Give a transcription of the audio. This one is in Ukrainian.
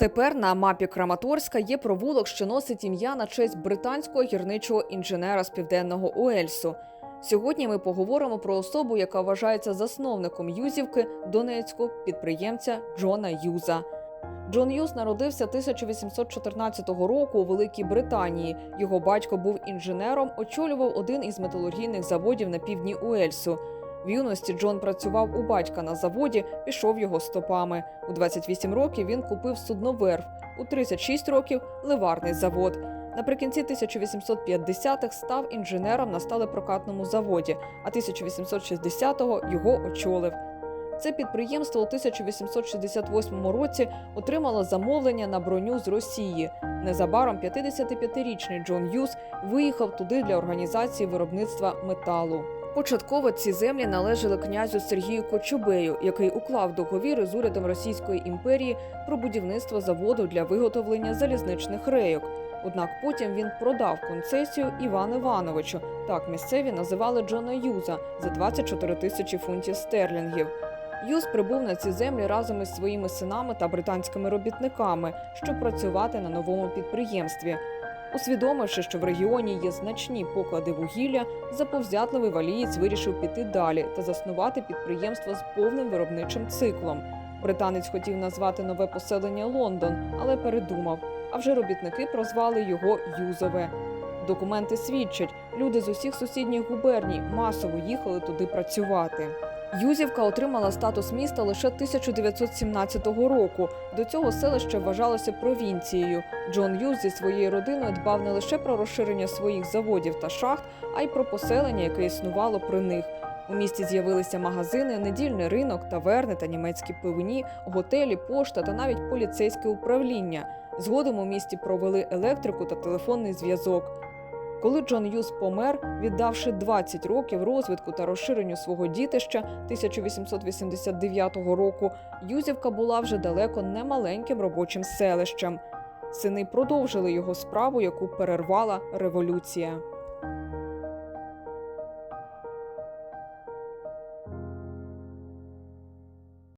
Тепер на мапі Краматорська є провулок, що носить ім'я на честь британського гірничого інженера з південного Уельсу. Сьогодні ми поговоримо про особу, яка вважається засновником Юзівки Донецького підприємця Джона Юза. Джон Юз народився 1814 року у Великій Британії. Його батько був інженером, очолював один із металургійних заводів на півдні Уельсу. В юності Джон працював у батька на заводі, пішов його стопами. У 28 років він купив судноверф, у 36 років ливарний завод. Наприкінці 1850-х став інженером на сталепрокатному заводі, а 1860-го його очолив. Це підприємство у 1868 році отримало замовлення на броню з Росії. Незабаром 55-річний Джон Юз виїхав туди для організації виробництва металу. Початково ці землі належали князю Сергію Кочубею, який уклав договір з урядом Російської імперії про будівництво заводу для виготовлення залізничних рейок. Однак потім він продав концесію Івану Івановичу. Так місцеві називали Джона Юза за 24 тисячі фунтів стерлінгів. Юз прибув на ці землі разом із своїми синами та британськими робітниками, щоб працювати на новому підприємстві. Усвідомивши, що в регіоні є значні поклади вугілля, заповзятливий валієць вирішив піти далі та заснувати підприємство з повним виробничим циклом. Британець хотів назвати нове поселення Лондон, але передумав. А вже робітники прозвали його Юзове. Документи свідчать, люди з усіх сусідніх губерній масово їхали туди працювати. Юзівка отримала статус міста лише 1917 року. До цього селище вважалося провінцією. Джон Юз зі своєю родиною дбав не лише про розширення своїх заводів та шахт, а й про поселення, яке існувало при них. У місті з'явилися магазини, недільний ринок, таверни та німецькі пивні, готелі, пошта та навіть поліцейське управління. Згодом у місті провели електрику та телефонний зв'язок. Коли Джон Юс помер, віддавши 20 років розвитку та розширенню свого дітища 1889 року, Юзівка була вже далеко не маленьким робочим селищем. Сини продовжили його справу, яку перервала революція.